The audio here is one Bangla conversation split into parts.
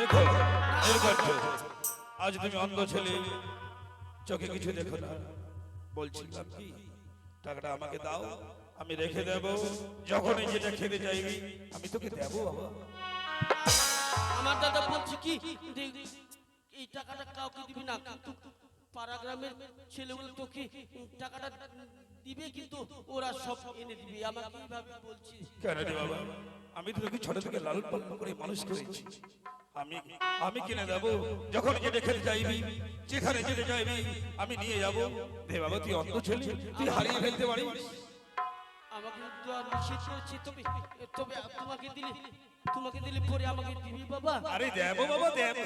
দেখো আজ তুমি অন্ধ ছেলে চোখে কিছু দেখো না। বলছিলাম কি টাকাটা আমাকে দাও আমি রেখে দেব। যখনই যেটা খেতে চাইবি আমি তোকে দেবো বাবা আমার দাদা বলছে কি এই টাকাটা কাউকে দিবি না কিন্তু পাড়া গ্রামের ছেলেগুলো তোকে টাকাটা দিবে কিন্তু ওরা সব এনে দিবে। আমাকে এইভাবে বলছি। কেন রে বাবা? আমি তো তোকে ছোট থেকে লালন পালন করে মানুষ করেছি। আমি আমি কিনে দেব। যখন যেটা খেতে চাইবি যেখানে যেতে চাইবি আমি নিয়ে যাব। দে বাবা তুই অন্ধ ছেলে তুই হারিয়ে ফেলতে পারিস। আমাকে তো আর নিষেধ করেছে তবে তবে তোমাকে দিলে তোমাকে দিলে পরে আমাকে দিবি বাবা। আরে দেব বাবা দেব।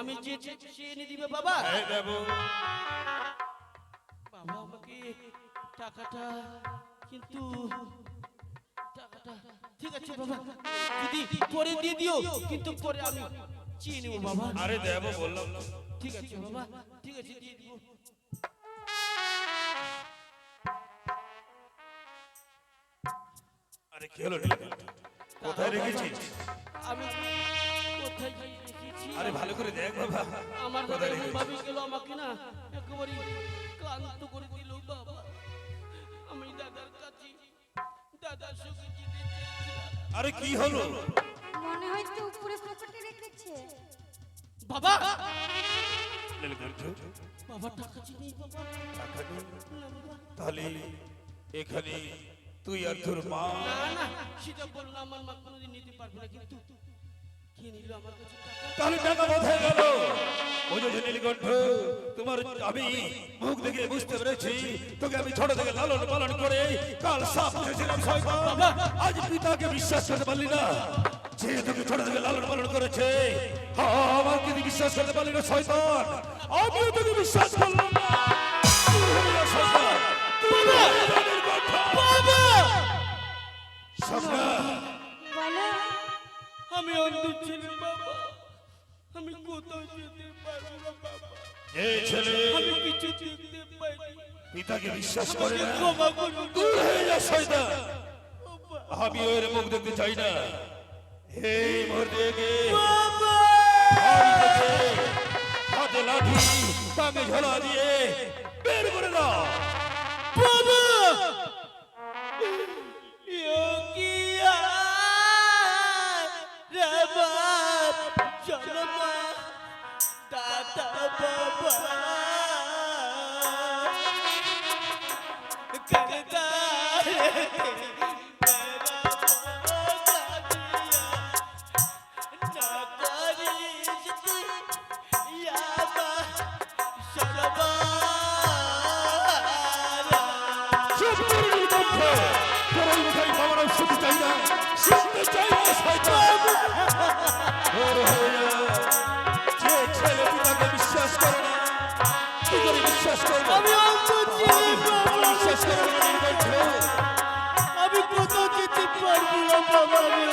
আমি যে যে সে এনে দিবে বাবা। হ্যাঁ দেব। বাবা আমাকে টাকাটা কিন্তু টাকাটা ঠিক আছে বাবা। যদি পরে দিয়ে দিও কিন্তু পরে আমি চেয়ে নেব বাবা। আরে দেব বললাম। ঠিক আছে বাবা ঠিক আছে দিয়ে দিব। আরে কি হলো কোথায় রেখেছিস? আমি কোথায় রেখেছি? আরে ভালো করে দেখ বাবা। আমার কোথায় এমন গেল আমাকে না একেবারে ক্লান্ত করে দিল বাবা আমি দাদার কাছে দাদার সঙ্গে আরে কি হলো? উপরে পকেটে রেখেছে বাবা! বাবা টাকা চিনি বাবা। টাকা নেই? তাহলে এখানে তুই আর তোর মা। না না সেটা বলল আমার মা কোনোদিন নিতে পারবে না কিন্তু কে নিল আমার কাছে টাকা? তাহলে টাকা কোথায় গেল? বুঝেছ নীলকণ্ঠ তোমার আমি মুখ দেখে বুঝতে পেরেছি তোকে আমি ছোট থেকে লালন পালন করে কাল সাপ শয়তান আজ পিতাকে বিশ্বাস করতে পারলি না। লালন পালন করেছে। আমার কিন্তু বিশ্বাস করতে পারলি না, শয়তান। আমিও বিশ্বাস করলাম আমি অন্ধ ছেলে ছেলে আমি কিছু পিতাকে বিশ্বাস করে না। দূর হয়ে যা, শয়তান। আমি ওর মুখ দেখতে চাই না। এই মুহূর্তে হাতে লাঠি কাকে ঝোলা দিয়ে বের করে দাও। বাবা! বিশ্বাস করব। আমি বিশ্বাস করব। আমি কোথাও যেতে পারব না বাবা আমি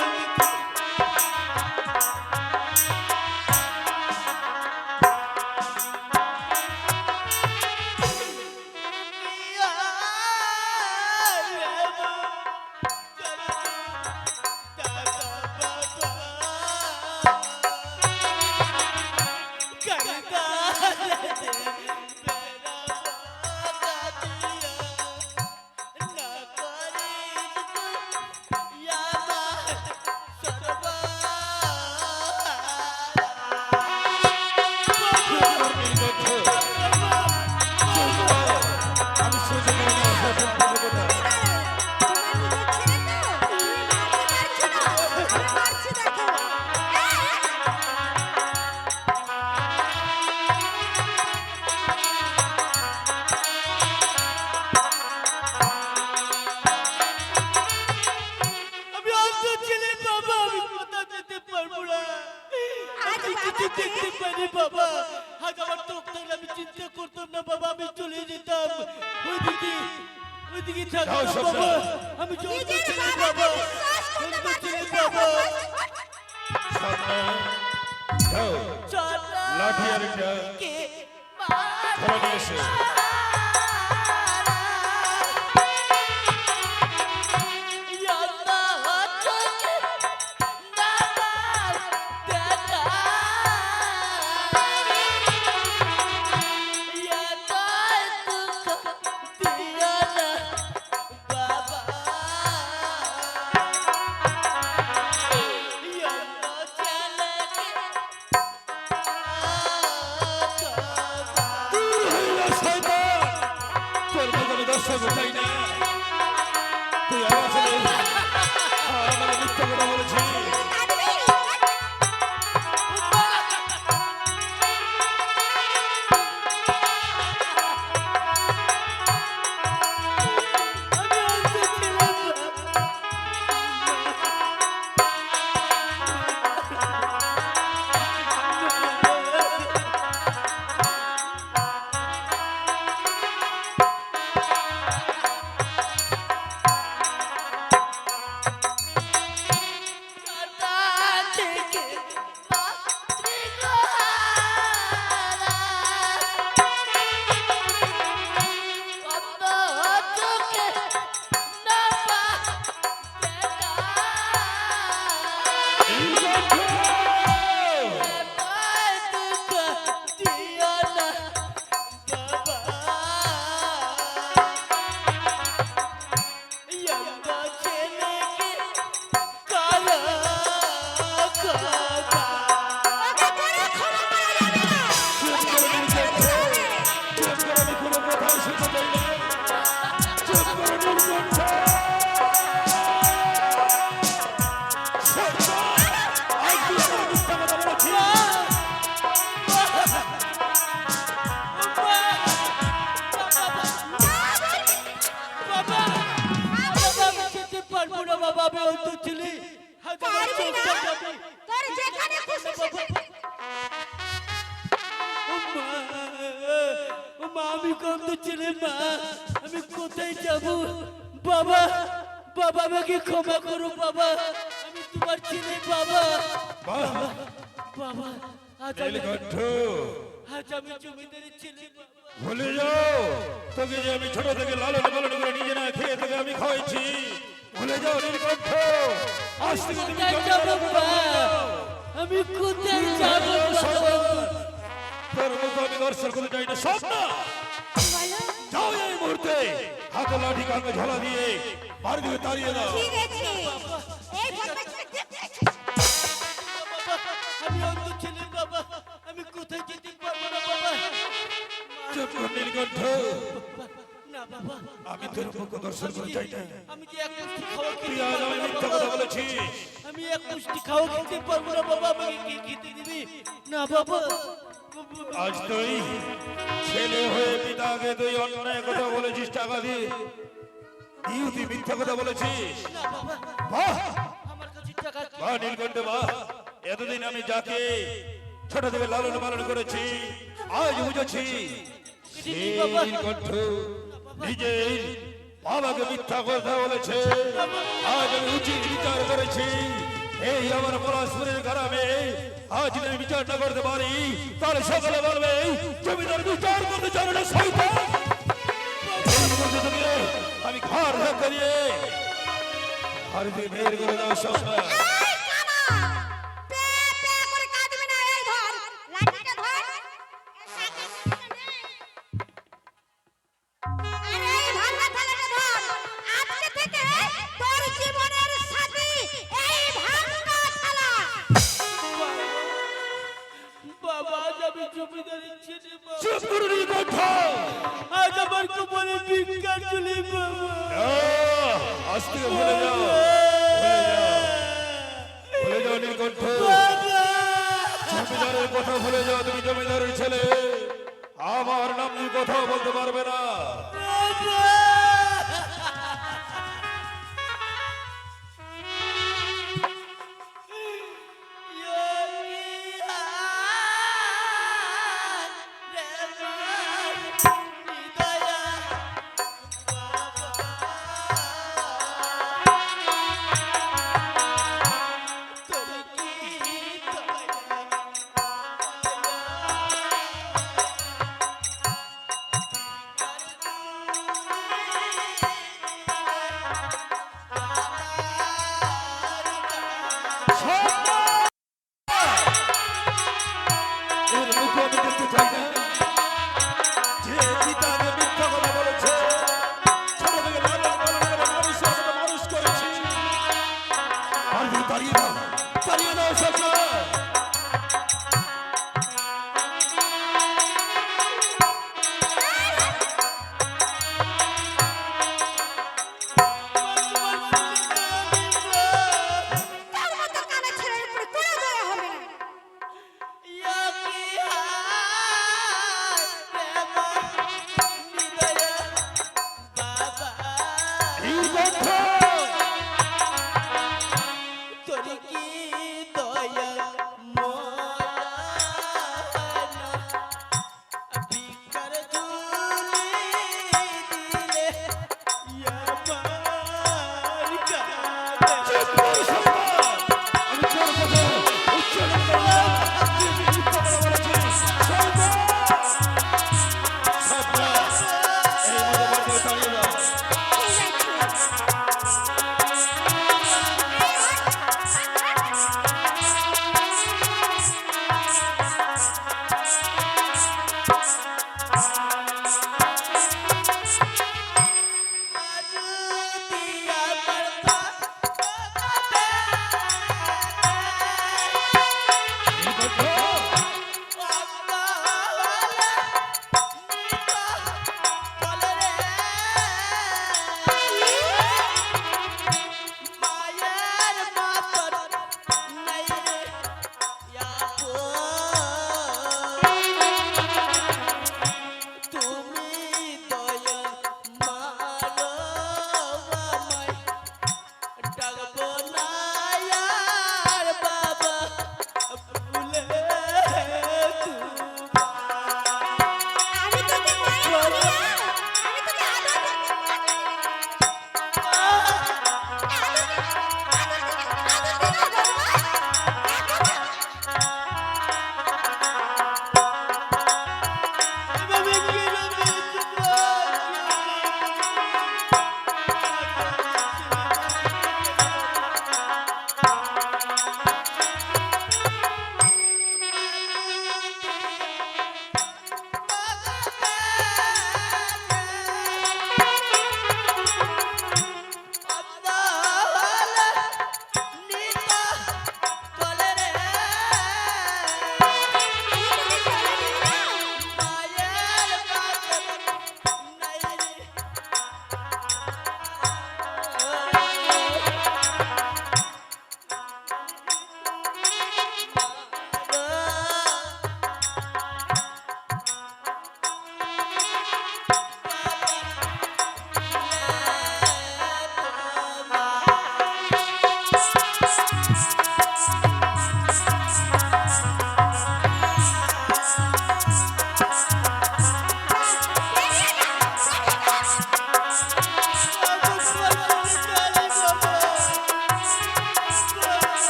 লাঠি আর একটা ধরে নিয়ে বাবা আমাকে ক্ষমা করো বাবা। আমি তোমার ছেলে বাবা। বাবা আজ আমি আজ আমি জমিদারের ছেলে ভুলে যাও। তোকে যে আমি ছোট থেকে লালন পালন করে নিজে না খেয়ে তোকে আমি খাওয়াইছি। ভুলে যাও নীলকণ্ঠ আজ থেকে তুমি আমি কোথায় যাব বাবা? তোর মুখ আমি দর্শন করতে চাই না সব না। যাও এই মুহূর্তে। হাতে লাঠি কাঁধে ঝোলা দিয়ে বাড়ি দিকে তাড়িয়ে দাও। ঠিক আছে এই বদমাইশকে দেখতে এসেছি। বাবা, আমি অন্ধ ছেলে বাবা। আমি কোথায় যেতে পারব না বাবা? চুপ নীলকণ্ঠ। না বাবা। আমি তোর মুখ দর্শন করতে চাই না আমি যে এক মুষ্টি খাওয়া তুই আজ আমি মিথ্যা কথা বলেছিস। আমি এক মুষ্টি খাওয়া খেতে পারব না বাবা। আমাকে কে খেতে দিবি? না বাবা। আজ তুই ছেলে হয়ে পিতাকে তুই অন্যায় কথা বলেছিস, টাকা দিয়ে। মিথ্যা কথা বলেছিস। বাহ! নীলকণ্ঠ, বাহ। এতদিন আমি যাকে ছোট থেকে লালন পালন করেছি, আজ বুঝেছি নীলকণ্ঠ বাবাকে মিথ্যা কথা বলেছে। আজ আমি উচিত বিচার করেছি। এই আমার পলাশপুরের গ্রামে আজ আমি বিচার না করতে পারি, তাহলে সকালে বলবে জমিদার বিচার করতে চাবে না আমি ঘর ঘর দিয়ে ঘর দিয়ে বের করে দাও সব থেকে ভুলে যাও ভুলে যাও। কথা ভুলে যাও, তুমি জমিদারের ছেলে। আমার নাম কথা বলতে পারবে না। এর মুখ আমি দেখতে চাই। bona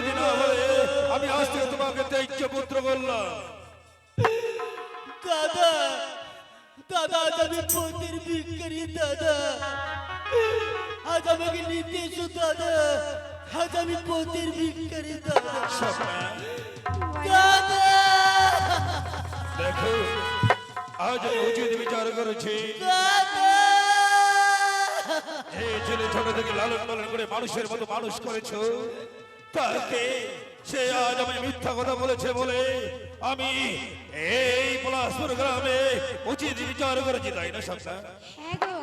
যদি না বলে আমি আজ থেকে তোমাকে তেজ্য পুত্র করলাম। দাদা দাদা আজ আমি পথের ভিক্ষারি দাদা। আজ আমাকে নিতে এসো দাদা। আজ আমি পথের ভিক্ষারি দাদা। দাদা। দেখো আজ আমি উচিত বিচার করেছি। যে ছেলে ছোট থেকে লালন পালন করে মানুষের মতো মানুষ করেছ। তাকে সে আজ আমি মিথ্যা কথা বলেছে বলে আমি এই পলাশপুর গ্রামে উচিত বিচার করেছি তাই না সন্তান হ্যাঁ গো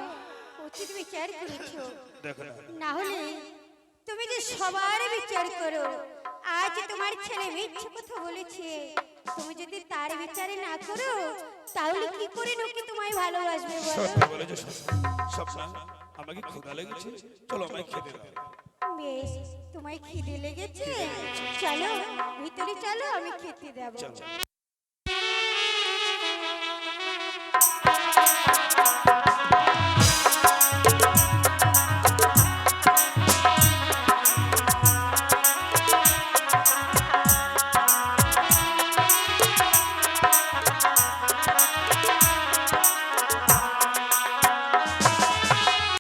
উচিত বিচার করেছ। দেখো না। হলে তুমি যে সবার বিচার করো আজ তোমার ছেলে মিথ্যে কথা বলেছে। তুমি যদি তার বিচারে না করো তাহলে কি করে লোকে তোমায় ভালোবাসবে বলো? আমাকে ক্ষুধা লেগেছে। চলো আমায় খেতে দাও। বেশ। তোমায় খিদে লেগেছে? চলো ভিতরে চলো আমি খেতে দেবো